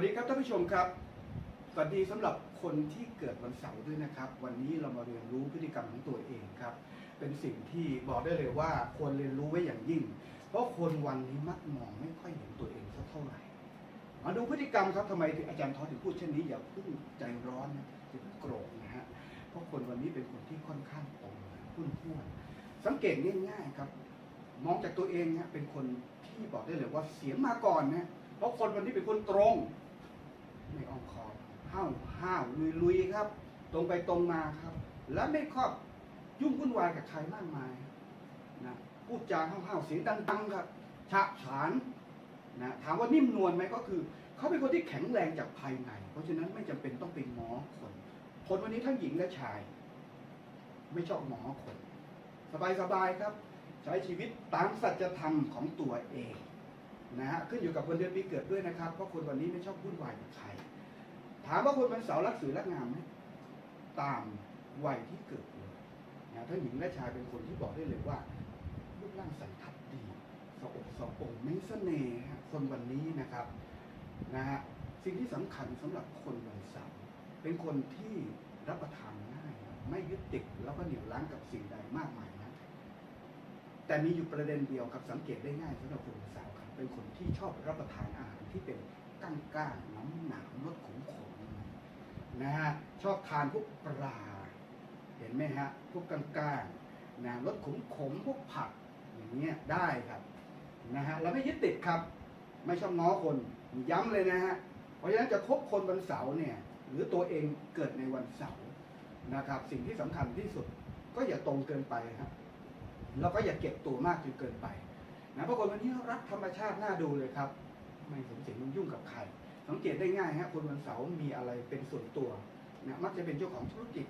วัสดีครับท่านผู้ชมครับ สวัสดีสำหรับคนที่เกิดวันเสาร์ด้วยนะครับ วันนี้เรามาเรียนรู้พฤติกรรมของตัวเองครับ เป็นสิ่งที่บอกได้เลยว่าควรเรียนรู้ไว้อย่างยิ่ง เพราะคนวันนี้มักมองไม่ค่อยเห็นตัวเองสักเท่าไหร่ มาดูพฤติกรรมครับทำไมอาจารย์ทอถึงพูดเช่นนี้อย่าเพิ่งใจร้อนนะอย่าเพิ่งโกรธนะฮะ เพราะคนวันนี้เป็นคนที่ค่อนข้างตรงพุ่นห้วนสังเกตง่ายๆครับ มองจากตัวเองเนี่ยเป็นคนที่บอกได้เลยว่าเสียงมาก่อนนะเพราะคนวันนี้เป็นคนตรง ไม่อ้อมคอมห้าวห้าวลุยลุยๆครับ ตรงไปตรงมาครับ และไม่ครอบยุ่งวุ่นวายกับใครมากมายนะพูดจาห้าวๆเสียงดังๆครับฉะฉานนะถามว่านิ่มนวลไหมก็คือเขาเป็นคนที่แข็งแรงจากภายใน เพราะฉะนั้นไม่จำเป็นต้องไปง้อคนคนวันนี้ทั้งหญิงและชาย ไม่ชอบง้อคน สบายๆครับ ใช้ชีวิตตามสัจธรรมของตัวเองนะฮะขึ้นอยู่กับวันเดือนปีเกิดด้วยนะครับ เพราะคนวันนี้ไม่ชอบวุ่นวายกับใคร ถามว่าคนวันเสาร์รักสวยรักงามไหมตามวัยที่เกิดเลยนะทั้งหญิงและชายเป็นคนที่บอกได้เลยว่ารูปร่างสันทัดดีสอกสะองไม่เสน่ห์คนวันนี้นะครับนะฮะสิ่งที่สำคัญสำหรับคนวันเสาร์เป็นคนที่รับประทานง่ายไม่ยึดติดแล้วก็เหนียวรั้งกับสิ่งใดมากมายนะแต่มีอยู่ประเด็นเดียวครับสังเกตได้ง่ายสำหรับคนสาวครับเป็นคนที่ชอบรับประทานอาหารที่เป็น ก้างก้างๆน้ำหนามรสขมขมๆนะฮะชอบทานพวกปลา เห็นไหมฮะพวกก้างก้างๆนะรสขมขมๆพวกผักอย่างเงี้ยได้ครับนะฮะแล้วไม่ยึดติดครับ ไม่ชอบง้อคนย้ำเลยนะฮะเพราะฉะนั้นจะคบคนวันเสาร์เนี่ยหรือตัวเองเกิดในวันเสาร์นะครับ สิ่งที่สำคัญที่สุดก็อย่าตรงเกินไปครับแล้วก็อย่าเก็บตัวมากจนเกินไปนะเพราะคนวันนี้รักธรรมชาติน่าดูเลยครับ ไม่สมเสียงมันยุ่งกับใคร สังเกตได้ง่ายฮะคนวันเสาร์มีอะไรเป็นส่วนตัวนะมักจะเป็นเจ้าของธุรกิจ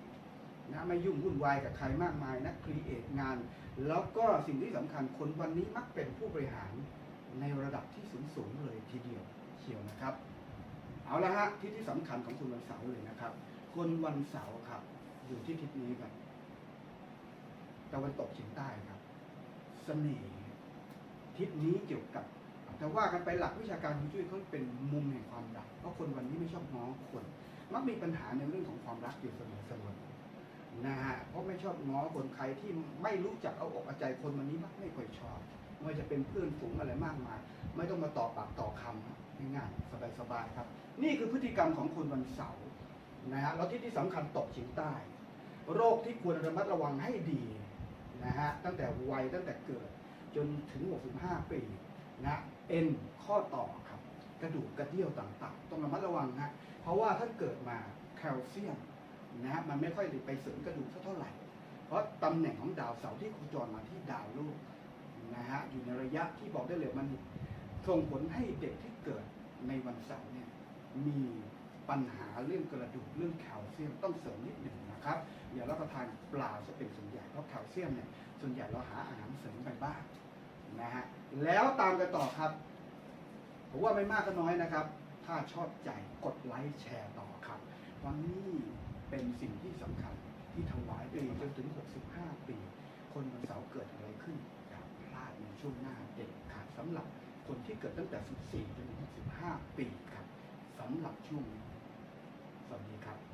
นะไม่ยุ่งวุ่นวายกับใครมากมายนะครีเอทงาน แล้วก็สิ่งที่สำคัญคนวันนี้มักเป็นผู้บริหารในระดับที่สูงสูงเลยทีเดียวเชียวนะครับ เอาละฮะที่ที่สำคัญของคนวันเสาร์เลยนะครับ คนวันเสาร์ครับ อยู่ที่ทิศนี้ครับตะวันตกเฉียงใต้ครับเสน่ห์ทิศนี้เกี่ยวกับ แต่ว่ากันไปหลักวิชาการฮวงจุ้ยเขาเป็นมุมแห่งความรักเพราะคนวันนี้ไม่ชอบง้อคน มักมีปัญหาในเรื่องของความรักอยู่เสมอเสมอนะฮะเพราะไม่ชอบง้อคนใครที่ไม่รู้จักเอาอกเอาใจคนวันนี้มักไม่ค่อยชอบไม่ว่าจะเป็นเพื่อนฝูงอะไรมากมาย ไม่ต้องมาต่อปากต่อคำง่ายๆสบายๆครับ นี่คือพฤติกรรมของคนวันเสาร์นะฮะแล้วที่ที่สำคัญตกเฉียงใต้ โรคที่ควรระมัดระวังให้ดีนะฮะตั้งแต่วัยตั้งแต่เกิดจนถึง 65 ปี นะเอ็นข้อต่อครับ กระดูกกระเดี่ยวต่างๆ ต้องระมัดระวังฮะเพราะว่าถ้าเกิดมาแคลเซียมนะฮะมันไม่ค่อยไปเสริมกระดูกสักเท่าไหร่ เพราะตำแหน่งของดาวเสาร์ที่โคจรมาที่ดาวลูกนะฮะอยู่ในระยะที่บอกได้เลยมันส่งผลให้เด็กที่เกิดในวันเสาร์เนี่ยมีปัญหาเรื่องกระดูกเรื่องแคลเซียมต้องเสริมนิดหนึ่งนะครับอย่ารับประทานปลาจะเป็นส่วนใหญ่เพราะแคลเซียมเนี่ยส่วนใหญ่เราหาอาหารเสริมไปบ้าง นะฮะแล้วตามกันต่อครับผมว่าไม่มากก็น้อยนะครับ ถ้าชอบใจกดไลค์แชร์ต่อครับ วันนี้เป็นสิ่งที่สำคัญที่ถวายไปจนถึง 65 ปี คนวันเสาร์เกิดอะไรขึ้นอย่าพลาดในช่วงหน้าเด็ดขาดสำหรับคนที่เกิดตั้งแต่ 14จนถึง 65 ปีครับสำหรับช่วงนี้สวัสดีครับ